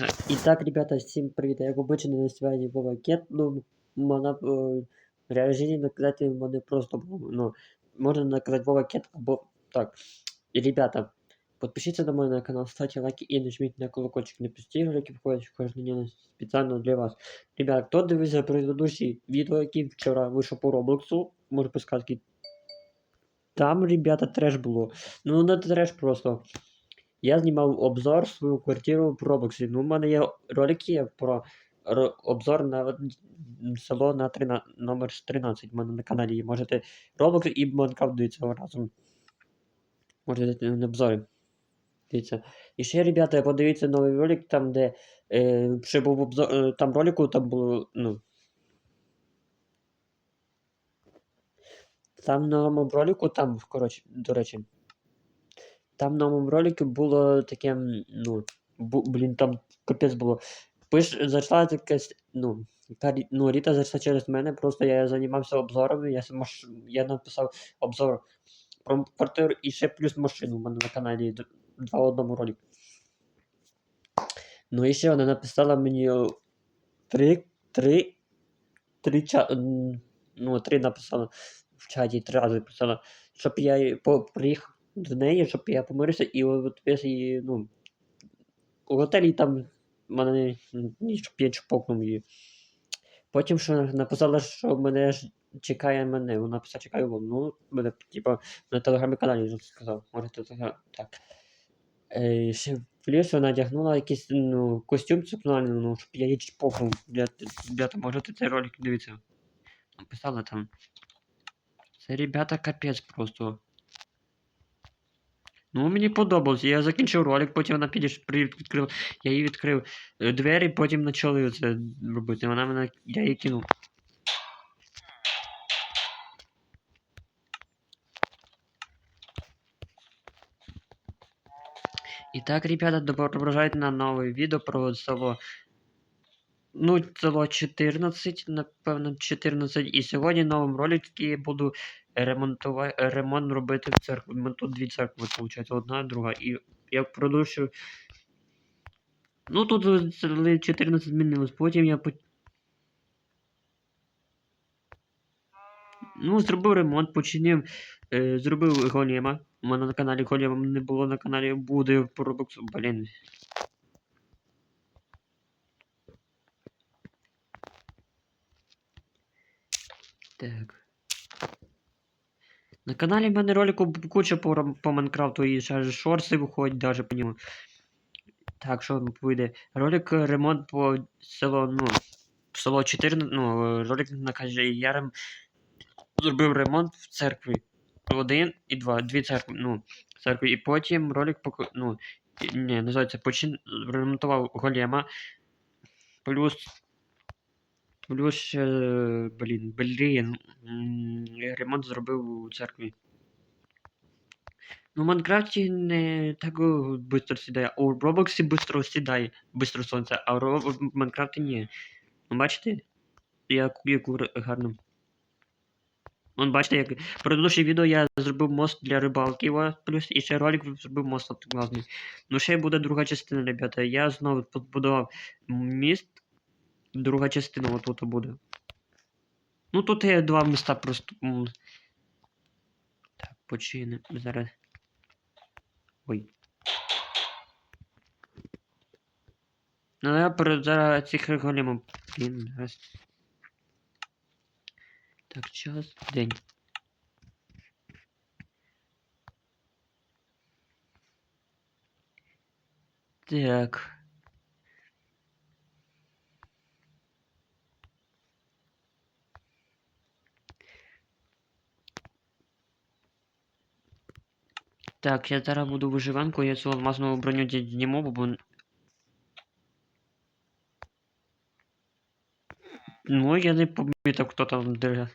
Так, І так, ребята, всім привіт. Як обично на связи Вова Кет. Ну, е, в реальній наказати мене просто ну, можна наказати Вова Кет або так. І, ребята, подпишіться на мой канал, ставьте лайки і нажміть на колокольчик. Не пусті ролики входять кожен день спеціально для вас. Ребята, хто дивився предыдущі відео, які вчора вийшов по Роблоксу, може писати. Там, ребята, треш було. Ну, не треш просто. Я знімав обзор свою квартиру в Роблоксі. Ну, у мене є ролики про ро- обзор на село на 13, номер 13 у мене на каналі. Можете Roblox і Minecraft дивіться разом. Можете дивитися на обзори. Дивіться. І ще, ребята, подивіться новий ролик, там, де е, ще був обзор, е, там ролику, там було, ну. Там на новому ролику, там, коротше, до речі. Там на новому ролику було таке, ну, блін, там капець було. Пиш, зайшла якась, ну, яка ну, Ріта зайшла через мене, просто я займався обзорами, я, маш- я написав обзор про квартиру і ще плюс машину у мене на каналі два в одному ролику. Ну і ще вона написала мені три, три, три ча, ну, три написала в чаті, три рази писала, щоб я по- приїхав до неї, щоб я помирився і от весь її, ну, у готелі там мене ніч я чпокнув її. Потім що написала, що мене ж чекає мене. Вона написала, чекаю вон. Ну, мене, типа, на телеграм-каналі вже сказав. Можете так. Е, ще плюс вона одягнула якийсь ну, костюм цеплювальний, ну, щоб я її чпокнув. Ребята, можете цей ролик дивитися. Написала там. Це ребята капець просто. Ну, мені подобалось. Я закінчив ролик, потім вона підійш, відкрила. Я її відкрив е, двері, потім почали це робити. Вона мене. Я її кинув. Итак, ребята, добро на новое видео про село. Ну, село 14, напевно, 14. І сьогодні в новому я буду ремонтувати, ремонт робити в церкві. Мене тут дві церкви, виходить, одна, друга. І я продовжу. Ну, тут 14 змінилось, потім я по... Ну, зробив ремонт, починив, е, зробив голема. У мене на каналі голема не було на каналі, буде по Роблоксу. Блін. Так. На каналі в мене ролику куча по, по Майнкрафту і ще ж шорти виходять даже по ньому. Так, що вийде? Ролик е, ремонт по село, ну, село 14, ну, ролик накаже, я рем... зробив ремонт в церкві. Один і два, дві церкви, ну, церкви. І потім ролик поко... ну, ні, називається почин... ремонтував голема. Плюс Плюс ще, блін, блін, ремонт зробив у церкві. Ну, в Майнкрафті не так швидко сідає, у Роблоксі швидко сідає, швидко сонце, а в Майнкрафті ні. Ну, бачите, як, як р- гарно. Вон, бачите, як в предыдущее відео я зробив мост для рибалки, плюс і ще ролик зробив мост класний. Ну, ще буде друга частина, ребята. Я знову побудував міст. Друга частина отут буде. Ну тут є два міста просто. Так, починимо. Зараз. Ой. Ну я перед зараз цих големів. Блін, раз. Так, час, день. Так. Так, я зараз буду виживанку, я цю алмазну броню ді- зніму, бо... Ну, я не помітив, хто там де.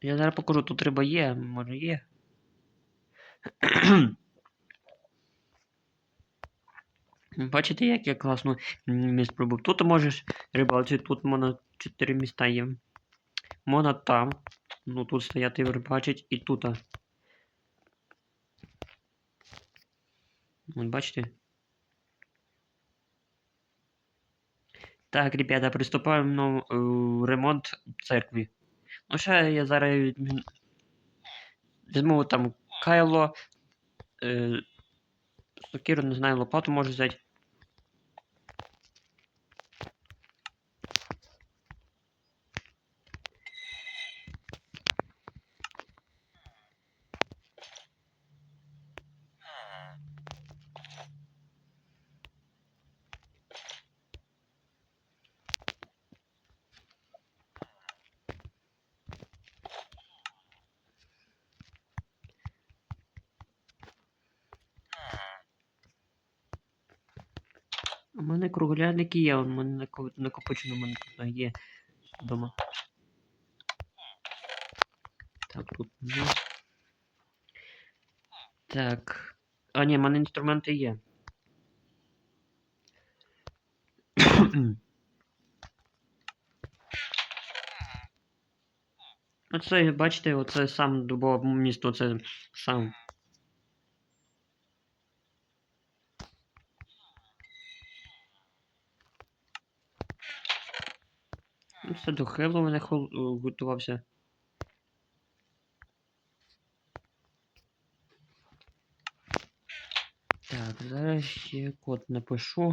Я зараз покажу, тут риба є, може є. Бачите, як я класно м, місць пробув. Тут можеш рибалити, тут можна 4 міста є. Можна там. Ну тут стояти рибачить і тут. От бачите? Так, ребята, приступаємо на е, ремонт церкви. Ну, ще я зараз візьму- там кайло, е, сокиру, не знаю, лопату можу взяти. У кругляники є, у мене накопичено, мене є вдома. Так, тут ну. Так. А, ні, в мене інструменти є. Оце, бачите, оце сам дубове місто, це сам. Це до Хеллоуіна хол- е, готувався. Так, зараз ще код напишу.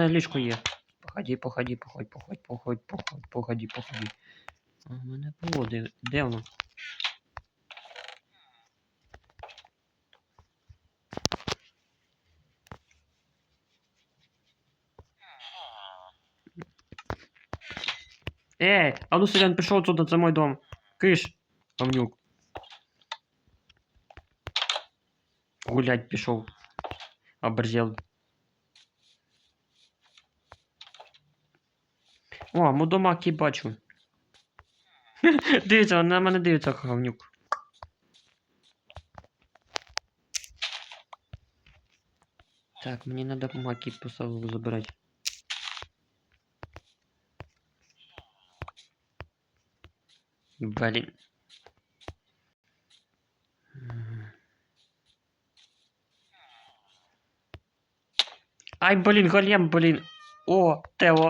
мене ліжко є. Походи, походи, походь, походь, походь, походь, походи, походи. А у мене було, де, де воно? Эй, а ну Селян, пішов отсюда, це мой дом. Киш, говнюк. Гулять пішов. Оборзел. О, мудомаки бачу. дивіться, на мене дивиться говнюк. Так, мені надо маки посадку забирати. Блин. Ай, блин, голем, блин. О, Тео.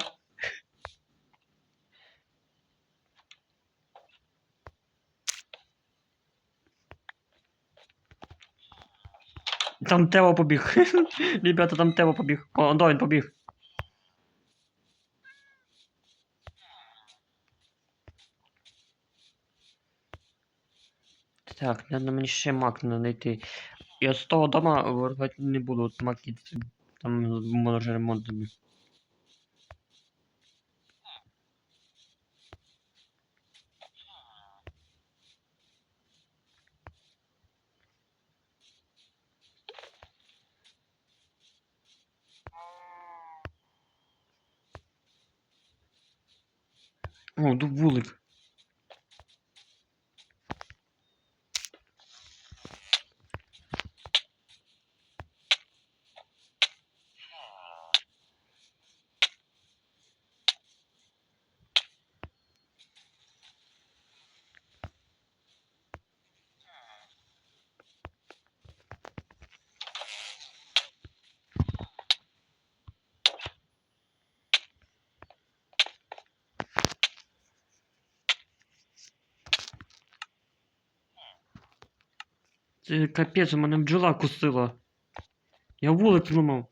Там Тео побіг. Ребята, там Тео побіг. О, да, він побіг. Так, треба мені ще мак знайти. Я з того дома вирвати не буду, от мак там може ремонт зробити. О, дубулик. Це капець, у мене бджола кусила. Я вулик зламав.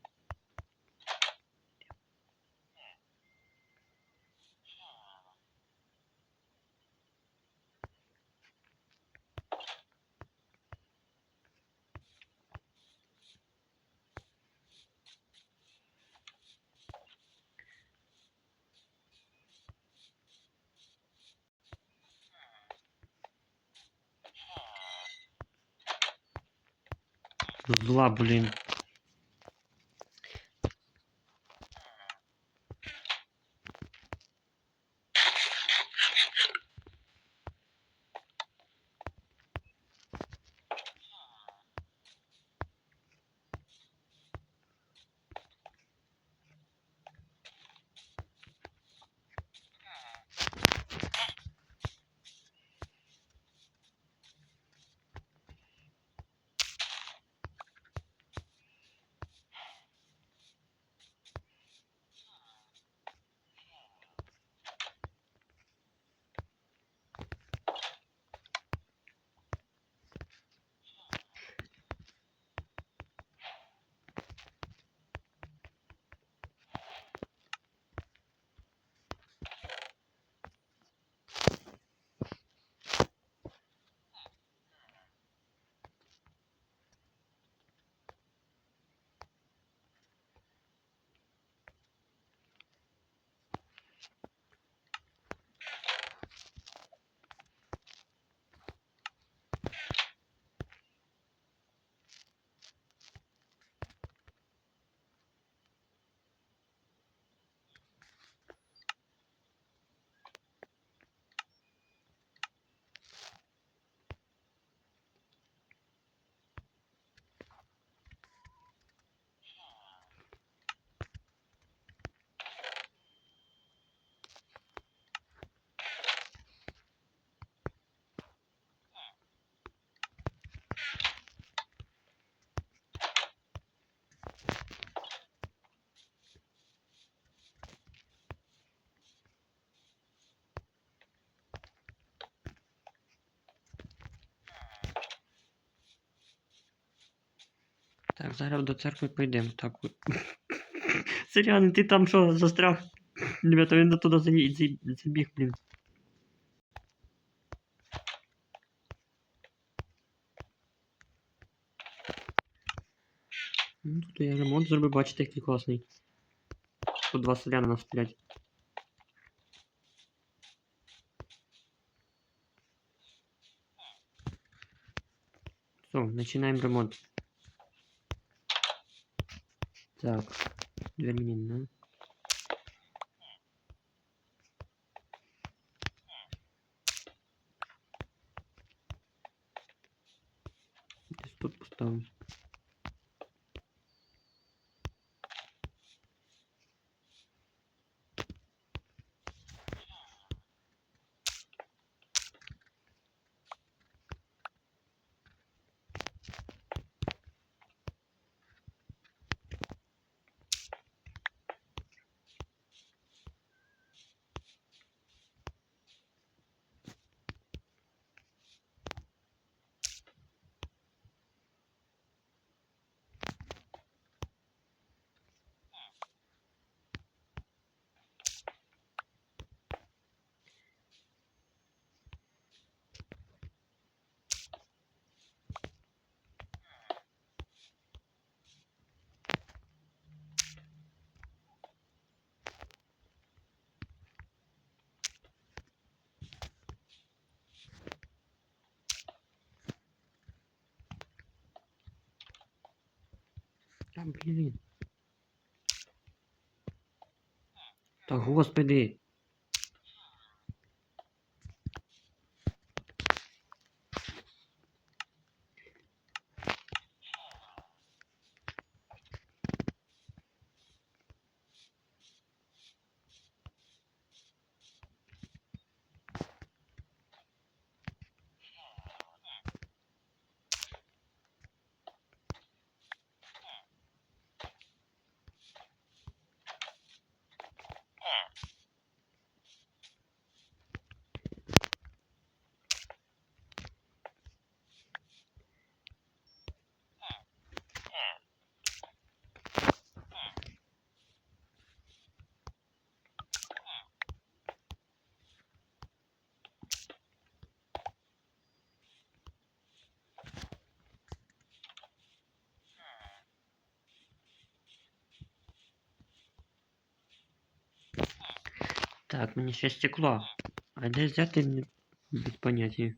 Зла, блін. Так, зараз до церкви пойдемо. Так. Сирян, ти там що, застряг? Ребята, він до туди забіг, блін. Ну, тут я ремонт зробив, бачите, який класний. Тут два селяна нас сплять. Все, начинаем ремонт. Так, дверь. Тут поставим. Та блін. Та господи. Так, мені ще стекло. А де взяти без поняття.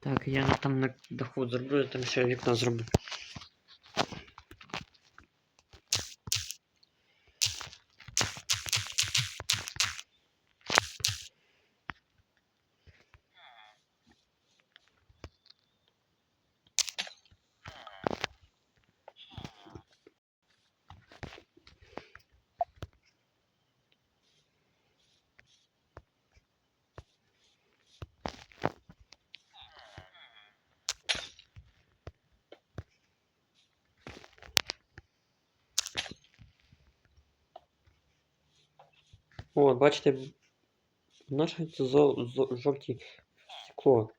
Так, я на- там на даху зроблю, там ще вікно зроблю. О, бачите, наше жовті стекло.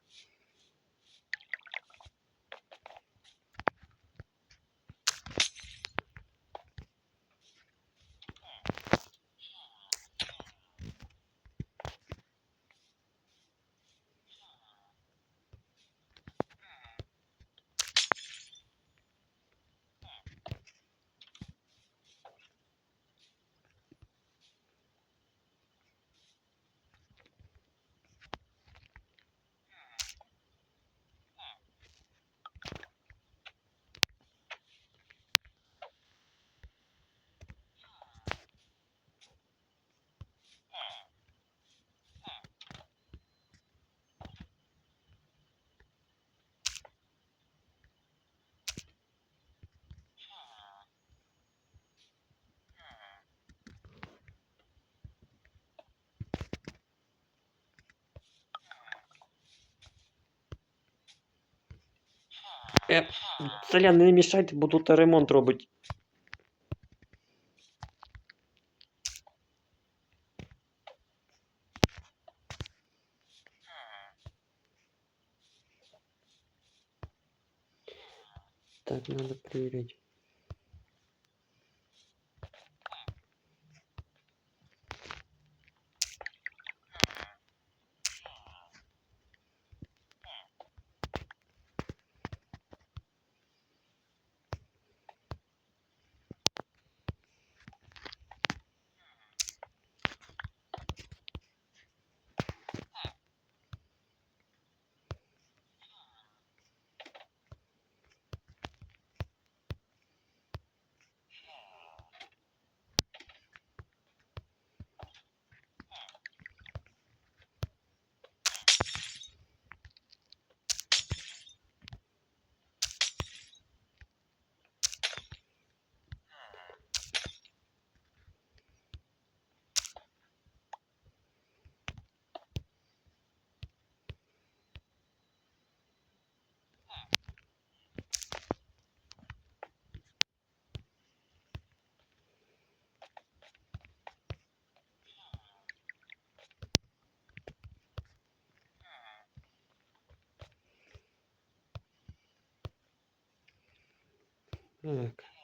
Е, Селян, не мішайте, бо тут ремонт робить. Так, надо проверить. Так.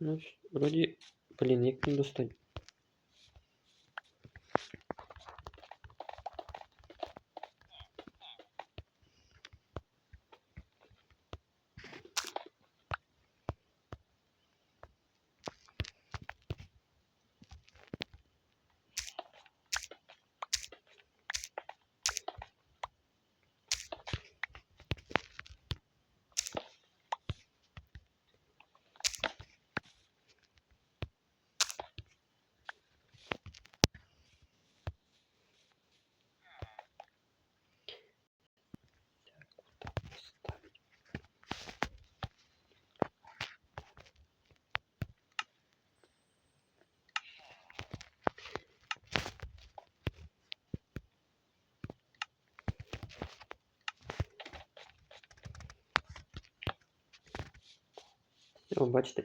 Ну, с- вроді, блін, як не достать. О, бачите.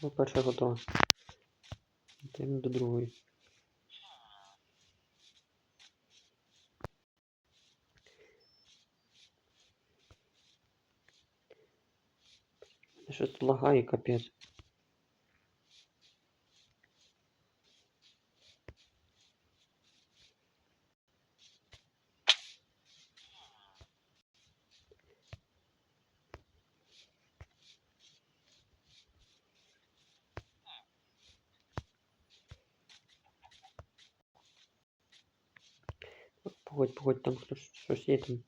Це перша готова. Йдемо до другої. Щось лагає, капець. Погодь, погодь, там хтось щось є там.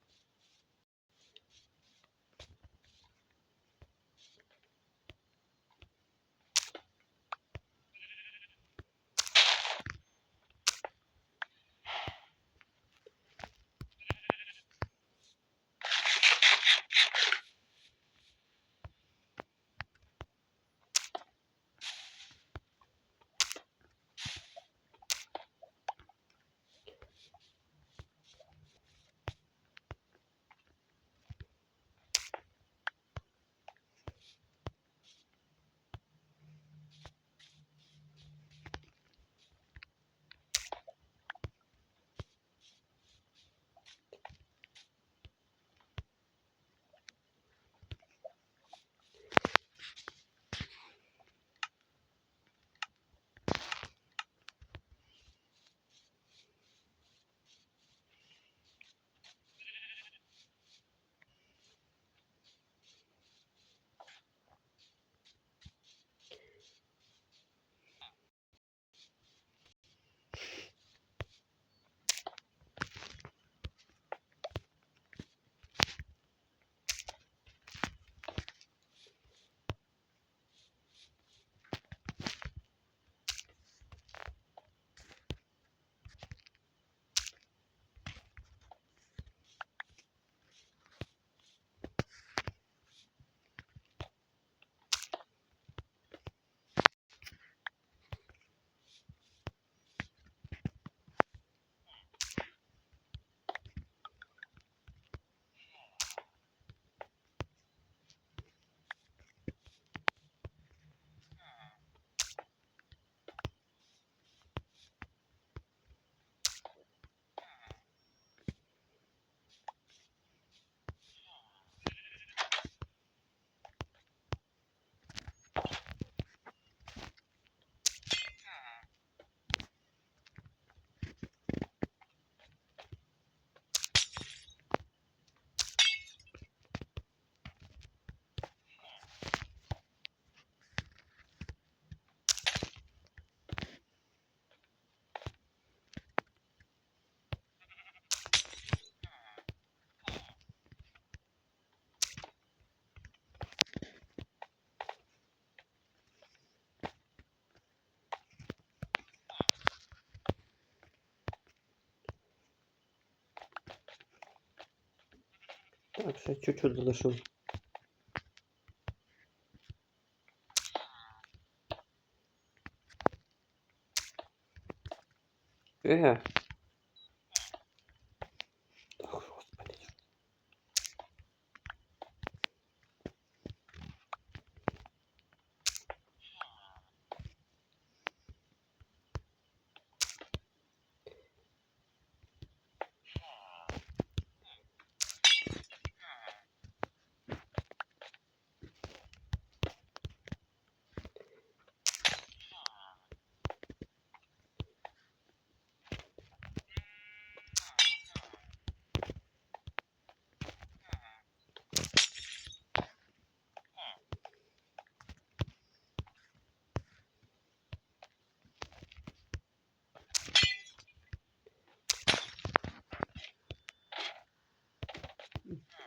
Так, ще чуть-чуть залишив.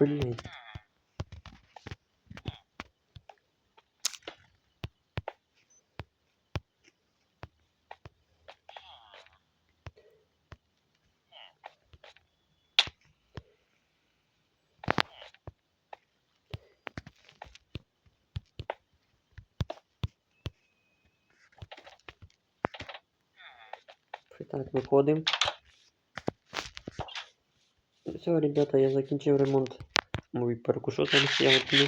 Блін. Так, виходимо. Все, ребята, я закінчив ремонт. Мой перекушу там стояв тлі.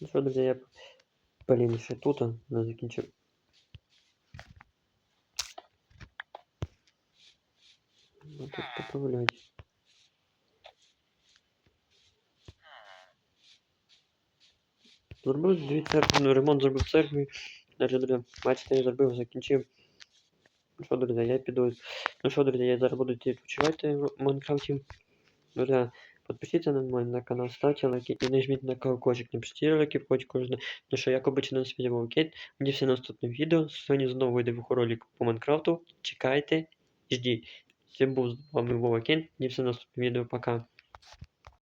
Ну що, друзі, я блін, ще тут не закінчив. Ну тут поправлять. Зробив дві церкви, ну, ремонт зробив церкви. Даже, друзі, бачите, я зробив, закінчив. Ну що, друзі, я піду. Ну що, друзі, я зараз буду відпочивати в Майнкрафті. Друзі, подпишитесь на мой на канал, ставте лайки і нажміть на колокольчик, напишіть лайки, хоч кожен. Ну що, як обично на світі Кейт. Мені все наступне відео. Сьогодні знову вийде ролик по Майнкрафту. Чекайте, ждіть. Це був з вами Вова Кейт. Мені все наступные відео. Пока.